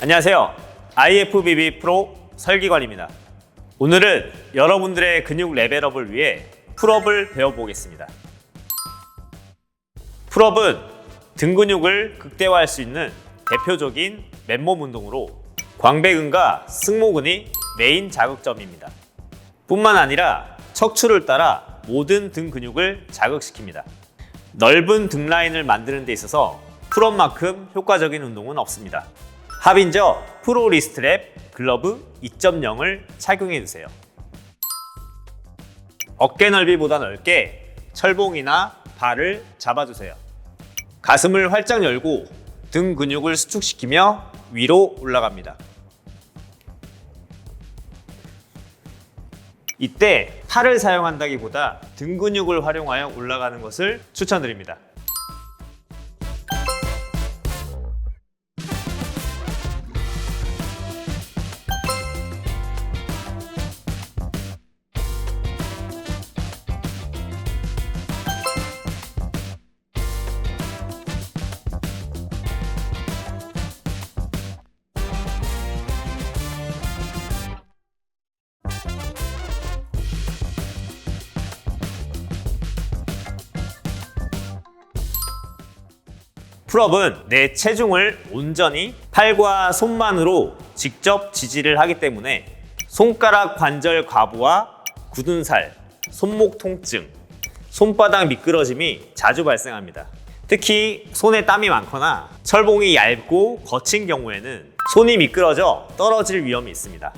안녕하세요. IFBB 프로 설기관입니다. 오늘은 여러분들의 근육 레벨업을 위해 풀업을 배워보겠습니다. 풀업은 등 근육을 극대화할 수 있는 대표적인 맨몸 운동으로 광배근과 승모근이 메인 자극점입니다. 뿐만 아니라 척추를 따라 모든 등 근육을 자극시킵니다. 넓은 등 라인을 만드는 데 있어서 풀업만큼 효과적인 운동은 없습니다. 하빈저 프로 리스트랩 글러브 2.0을 착용해 주세요. 어깨 넓이보다 넓게 철봉이나 발을 잡아주세요. 가슴을 활짝 열고 등 근육을 수축시키며 위로 올라갑니다. 이때 팔을 사용한다기보다 등 근육을 활용하여 올라가는 것을 추천드립니다. 풀업은 내 체중을 온전히 팔과 손만으로 직접 지지를 하기 때문에 손가락 관절 과부와 굳은 살, 손목 통증, 손바닥 미끄러짐이 자주 발생합니다. 특히 손에 땀이 많거나 철봉이 얇고 거친 경우에는 손이 미끄러져 떨어질 위험이 있습니다.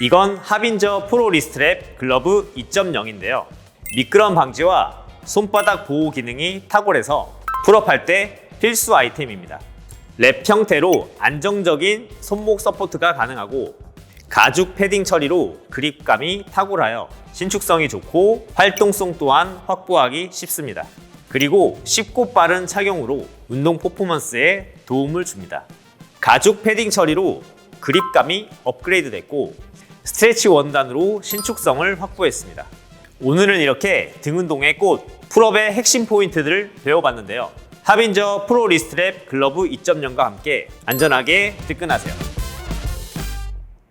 이건 하빈저 프로 리스트랩 글러브 2.0인데요. 미끄럼 방지와 손바닥 보호 기능이 탁월해서 풀업할 때 필수 아이템입니다. 랩 형태로 안정적인 손목 서포트가 가능하고 가죽 패딩 처리로 그립감이 탁월하여 신축성이 좋고 활동성 또한 확보하기 쉽습니다. 그리고 쉽고 빠른 착용으로 운동 퍼포먼스에 도움을 줍니다. 가죽 패딩 처리로 그립감이 업그레이드 됐고 스트레치 원단으로 신축성을 확보했습니다. 오늘은 이렇게 등 운동의 꽃 풀업의 핵심 포인트들을 배워봤는데요. 하빈저 프로 리스트랩 글러브 2.0과 함께 안전하게 접근하세요.